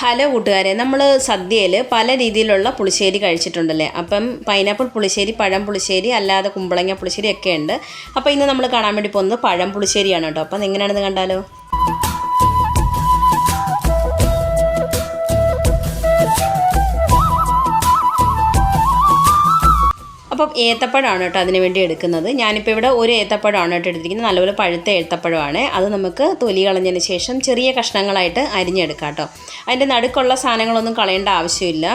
Hello കൂട്ടുകാരെ നമ്മൾ സദ്യയിൽ പല രീതിയിലുള്ള പുളിശ്ശേരി കഴിച്ചിട്ടുണ്ടല്ലേ? അപ്പം പൈനാപ്പിൾ പുളിശ്ശേരി പഴം പുളിശ്ശേരി അല്ലാതെ കുമ്പളങ്ങ പുളിശ്ശേരി ഒക്കെ ഉണ്ട്. അപ്പോൾ ഇന്ന് നമ്മൾ കാണാൻ വേണ്ടി പോകുന്നത് പഴം പുളിശ്ശേരിയാണ് കേട്ടോ. അപ്പം എങ്ങനെയാണെന്ന് കണ്ടാലോ? അപ്പം ഏത്തപ്പഴമാണ് കേട്ടോ അതിന് വേണ്ടി എടുക്കുന്നത്. ഞാനിപ്പോൾ ഇവിടെ ഒരു ഏത്തപ്പഴമാണ് കേട്ടോ എടുത്തിരിക്കുന്നത്. നല്ലപോലെ പഴുത്ത ഏത്തപ്പഴമാണ്. അത് നമുക്ക് തൊലി കളഞ്ഞതിന് ശേഷം ചെറിയ കഷ്ണങ്ങളായിട്ട് അരിഞ്ഞെടുക്കാം കേട്ടോ. അതിന്റെ നടുക്കുള്ള സാധനങ്ങളൊന്നും കളയേണ്ട ആവശ്യമില്ല.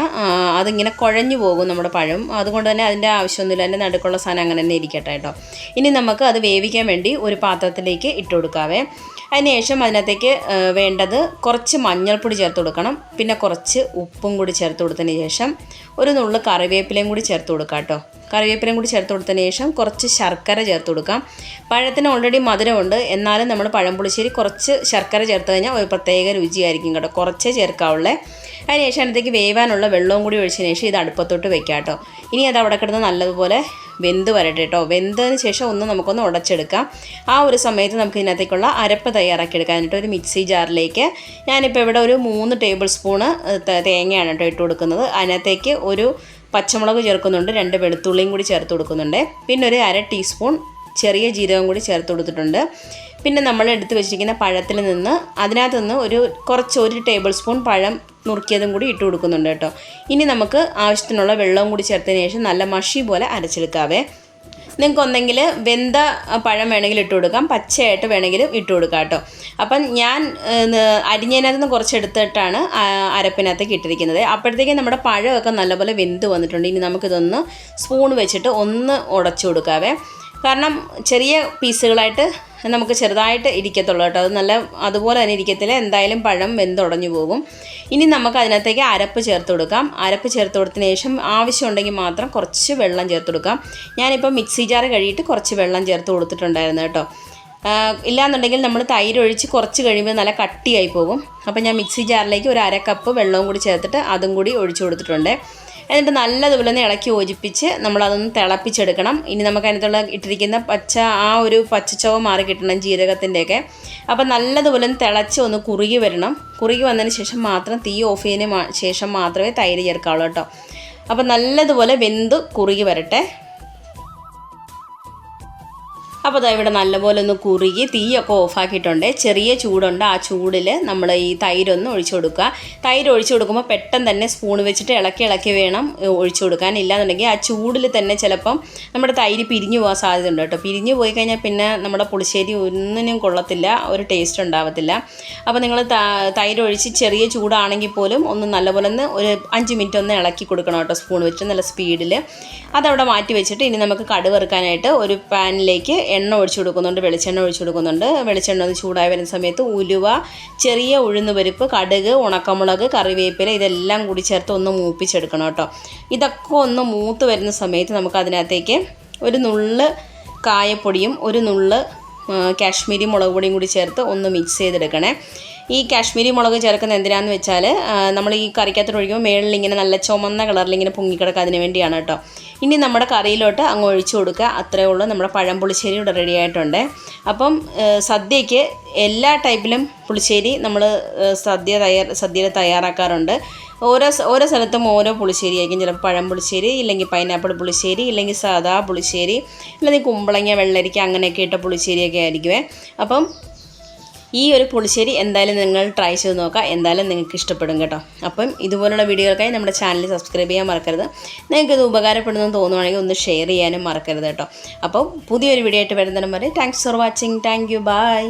അതിങ്ങനെ കുഴഞ്ഞു പോകും നമ്മുടെ പഴം. അതുകൊണ്ട് തന്നെ അതിന്റെ ആവശ്യമൊന്നുമില്ല. അതിന്റെ നടുക്കുള്ള സാധനം അങ്ങനെ തന്നെ ഇരിക്കട്ടെ കേട്ടോ. ഇനി നമുക്ക് അത് വേവിക്കാൻ വേണ്ടി ഒരു പാത്രത്തിലേക്ക് ഇട്ട് കൊടുക്കാവേ. അതിനുശേഷം അതിനകത്തേക്ക് വേണ്ടത് കുറച്ച് മഞ്ഞൾപ്പൊടി ചേർത്ത് കൊടുക്കണം. പിന്നെ കുറച്ച് ഉപ്പും കൂടി ചേർത്ത് കൊടുത്തതിന് ശേഷം ഒരു നുള്ളു കറിവേപ്പിലയും കൂടി ചേർത്ത് കൊടുക്കാം കേട്ടോ. കറിവേപ്പിലയും കൂടി ചേർത്ത് കൊടുത്തതിന് ശേഷം കുറച്ച് ശർക്കര ചേർത്ത് കൊടുക്കാം. പഴത്തിന് ഓൾറെഡി മധുരമുണ്ട്. എന്നാലും നമ്മൾ പഴം പുളിശ്ശേരി കുറച്ച് ശർക്കര ചേർത്ത് കഴിഞ്ഞാൽ ഒരു പ്രത്യേക രുചിയായിരിക്കും കേട്ടോ. കുറച്ചേ ചേർക്കാവുള്ളേ. അതിനുശേഷം അതിനകത്തേക്ക് വേവാനുള്ള വെള്ളവും കൂടി ഒഴിച്ചതിന് ശേഷം ഇത് അടുപ്പത്തോട്ട് വെക്കാം കേട്ടോ. ഇനി അത് അവിടെ കിടന്ന് നല്ലതുപോലെ വെന്ത് വരട്ടെ കേട്ടോ. വെന്തതിന് ശേഷം ഒന്ന് നമുക്കൊന്ന് ഉടച്ചെടുക്കാം. ആ ഒരു സമയത്ത് നമുക്ക് ഇതിനകത്തേക്കുള്ള അരപ്പ് തയ്യാറാക്കി എടുക്കാനായിട്ട് ഒരു മിക്സി ജാറിലേക്ക് ഞാനിപ്പോൾ ഇവിടെ ഒരു മൂന്ന് ടേബിൾ സ്പൂണ് തേങ്ങയാണ് കേട്ടോ ഇട്ട് കൊടുക്കുന്നത്. അതിനകത്തേക്ക് ഒരു പച്ചമുളക് ചേർക്കുന്നുണ്ട് രണ്ട് വെളുത്തുള്ളിയും കൂടി ചേർത്ത് കൊടുക്കുന്നുണ്ട്. പിന്നെ ഒരു അര ടീസ്പൂൺ ചെറിയ ജീരകം കൂടി ചേർത്ത് കൊടുത്തിട്ടുണ്ട്. പിന്നെ നമ്മൾ എടുത്ത് വെച്ചിരിക്കുന്ന പഴത്തിൽ നിന്ന് അതിനകത്ത് നിന്ന് ഒരു കുറച്ച് ഒരു ടേബിൾ സ്പൂൺ പഴം നുറുക്കിയതും കൂടി ഇട്ട് കൊടുക്കുന്നുണ്ട് കേട്ടോ. ഇനി നമുക്ക് ആവശ്യത്തിനുള്ള വെള്ളവും കൂടി ചേർത്തതിന് ശേഷം നല്ല മഷി പോലെ അരച്ചെടുക്കാവേ. നിങ്ങൾക്ക് ഒന്നെങ്കിൽ വെന്ത പഴം വേണമെങ്കിൽ ഇട്ട് കൊടുക്കാം. പച്ചയായിട്ട് വേണമെങ്കിലും ഇട്ട് കൊടുക്കാം കേട്ടോ. അപ്പം ഞാൻ അരിഞ്ഞതിനകത്ത് നിന്ന് കുറച്ച് എടുത്തിട്ടാണ് അരപ്പിനകത്തേക്ക് ഇട്ടിരിക്കുന്നത്. അപ്പോഴത്തേക്കും നമ്മുടെ പഴമൊക്കെ നല്ലപോലെ വെന്ത് വന്നിട്ടുണ്ട്. ഇനി നമുക്കിതൊന്ന് സ്പൂൺ വെച്ചിട്ട് ഒന്ന് ഉടച്ചു കൊടുക്കാവേ. കാരണം ചെറിയ പീസുകളായിട്ട് നമുക്ക് ചെറുതായിട്ട് ഇരിക്കത്തുള്ളൂ കേട്ടോ. അത് നല്ല അതുപോലെ തന്നെ ഇരിക്കത്തില്ല. എന്തായാലും പഴം വെന്തുടഞ്ഞു പോകും. ഇനി നമുക്ക് അതിനകത്തേക്ക് അരപ്പ് ചേർത്ത് കൊടുക്കാം. അരപ്പ് ചേർത്ത് കൊടുത്തതിന് ശേഷം ആവശ്യമുണ്ടെങ്കിൽ മാത്രം കുറച്ച് വെള്ളം ചേർത്ത് കൊടുക്കാം. ഞാനിപ്പോൾ മിക്സി ജാർ കഴുകിയിട്ട് കുറച്ച് വെള്ളം ചേർത്ത് കൊടുത്തിട്ടുണ്ടായിരുന്നു കേട്ടോ. ഇല്ലാന്നുണ്ടെങ്കിൽ നമ്മൾ തൈര് ഒഴിച്ച് കുറച്ച് കഴിയുമ്പോൾ നല്ല കട്ടിയായി പോകും. അപ്പോൾ ഞാൻ മിക്സി ജാറിലേക്ക് ഒരു അര കപ്പ് വെള്ളവും കൂടി ചേർത്തിട്ട് അതും കൂടി ഒഴിച്ചു കൊടുത്തിട്ടുണ്ട്. എന്നിട്ട് നല്ലതുപോലെ ഒന്ന് ഇളക്കി യോജിപ്പിച്ച് നമ്മളതൊന്ന് തിളപ്പിച്ചെടുക്കണം. ഇനി നമുക്ക് അതിനകത്തുള്ള ഇട്ടിരിക്കുന്ന പച്ച ആ ഒരു പച്ചച്ചവ് മാറി കിട്ടണം ജീരകത്തിന്റെയൊക്കെ. അപ്പോൾ നല്ലതുപോലെ ഒന്ന് തിളച്ച് ഒന്ന് കുറുകി വരണം. കുറുകി വന്നതിന് ശേഷം മാത്രം തീ ഓഫ് ചെയ്തതിന് ശേഷം മാത്രമേ തൈര് ചേർക്കാവുള്ളൂ കേട്ടോ. അപ്പോൾ നല്ലതുപോലെ വെന്ത് കുറുകി വരട്ടെ. അപ്പോൾ ദാ ഇവിടെ നല്ലപോലെ ഒന്ന് കുറുകി തീയൊക്കെ ഓഫാക്കിയിട്ടുണ്ട്. ചെറിയ ചൂടുണ്ട്. ആ ചൂടിൽ നമ്മൾ ഈ തൈരൊന്ന് ഒഴിച്ചു കൊടുക്കുക. തൈര് ഒഴിച്ചു കൊടുക്കുമ്പോൾ പെട്ടെന്ന് തന്നെ സ്പൂൺ വെച്ചിട്ട് ഇളക്കി ഇളക്കി വേണം ഒഴിച്ചു കൊടുക്കാൻ. ഇല്ലാന്നുണ്ടെങ്കിൽ ആ ചൂടിൽ തന്നെ ചിലപ്പം നമ്മുടെ തൈര് പിരിഞ്ഞു പോകാൻ സാധ്യതയുണ്ട് കേട്ടോ. പിരിഞ്ഞു പോയി കഴിഞ്ഞാൽ പിന്നെ നമ്മുടെ പുളിശ്ശേരി ഒന്നിനും കൊള്ളത്തില്ല. ഒരു ടേസ്റ്റ് ഉണ്ടാവത്തില്ല. അപ്പോൾ നിങ്ങൾ തൈര് ഒഴിച്ച് ചെറിയ ചൂടാണെങ്കിൽ പോലും ഒന്ന് നല്ലപോലെ ഒന്ന് ഒരു അഞ്ച് മിനിറ്റ് ഒന്ന് ഇളക്കി കൊടുക്കണം കേട്ടോ സ്പൂൺ വെച്ച് നല്ല സ്പീഡിൽ അതവിടെ മാറ്റി വെച്ചിട്ട് ഇനി നമുക്ക് കടുവറുക്കാനായിട്ട് ഒരു പാനിലേക്ക് എണ്ണ ഒഴിച്ചു കൊടുക്കുന്നുണ്ട് വെളിച്ചെണ്ണ ഒഴിച്ചു കൊടുക്കുന്നുണ്ട്. വെളിച്ചെണ്ണ ഒന്ന് ചൂടായി വരുന്ന സമയത്ത് ഉലുവ ചെറിയ ഉഴുന്ന് പരിപ്പ് കടുക് ഉണക്കമുളക് കറിവേപ്പില ഇതെല്ലാം കൂടി ചേർത്ത് ഒന്ന് മൂപ്പിച്ചെടുക്കണം കേട്ടോ. ഇതൊക്കെ ഒന്ന് മൂത്ത് വരുന്ന സമയത്ത് നമുക്ക് അതിനകത്തേക്ക് ഒരു നുള്ള് കായപ്പൊടിയും ഒരു നുള്ള് കാശ്മീരി മുളക് പൊടിയും കൂടി ചേർത്ത് ഒന്ന് മിക്സ് ചെയ്തെടുക്കണേ. ഈ കാശ്മീരി മുളക് ചേർക്കുന്നത് എന്തിനാന്ന് വെച്ചാൽ നമ്മൾ ഈ കറിക്കകത്തോട്ട് ഒഴിക്കുമ്പോൾ മേളിൽ ഇങ്ങനെ നല്ല ചുമന്ന കളറിൽ ഇങ്ങനെ പൊങ്ങിക്കിടക്കുക അതിന് വേണ്ടിയാണ് കേട്ടോ. ഇനി നമ്മുടെ കറിയിലോട്ട് അങ്ങ് ഒഴിച്ചു കൊടുക്കുക. അത്രയേ ഉള്ളൂ. നമ്മുടെ പഴം പുളിശ്ശേരി ഇവിടെ റെഡി ആയിട്ടുണ്ട്. അപ്പം സദ്യയ്ക്ക് എല്ലാ ടൈപ്പിലും പുളിശ്ശേരി നമ്മൾ സദ്യ തയ്യാർ സദ്യയിൽ തയ്യാറാക്കാറുണ്ട്. ഓരോ ഓരോ സ്ഥലത്തും ഓരോ പുളിശ്ശേരി ആയിരിക്കും. ചിലപ്പോൾ പഴം പുളിശ്ശേരി ഇല്ലെങ്കിൽ പൈനാപ്പിൾ പുളിശ്ശേരി ഇല്ലെങ്കിൽ സാദാ പുളിശ്ശേരി അല്ലെങ്കിൽ കുമ്പളങ്ങ വെള്ളരിക്ക അങ്ങനെയൊക്കെ ഇട്ട പുളിശ്ശേരിയൊക്കെ ആയിരിക്കുമേ അപ്പം ഈ ഒരു പുളിശ്ശേരി എന്തായാലും നിങ്ങൾ ട്രൈ ചെയ്ത് നോക്കാം എന്തായാലും നിങ്ങൾക്ക് ഇഷ്ടപ്പെടും കേട്ടോ. അപ്പം ഇതുപോലുള്ള വീഡിയോകൾക്കായി നമ്മുടെ ചാനൽ സബ്സ്ക്രൈബ് ചെയ്യാൻ മറക്കരുത്. നിങ്ങൾക്ക് ഇത് ഉപകാരപ്പെടുന്നെന്ന് തോന്നുവാണെങ്കിൽ ഒന്ന് ഷെയർ ചെയ്യാനും മറക്കരുത് കേട്ടോ. അപ്പോൾ പുതിയൊരു വീഡിയോ ആയിട്ട് വരുന്നതിനും വരെ thanks for watching thank you bye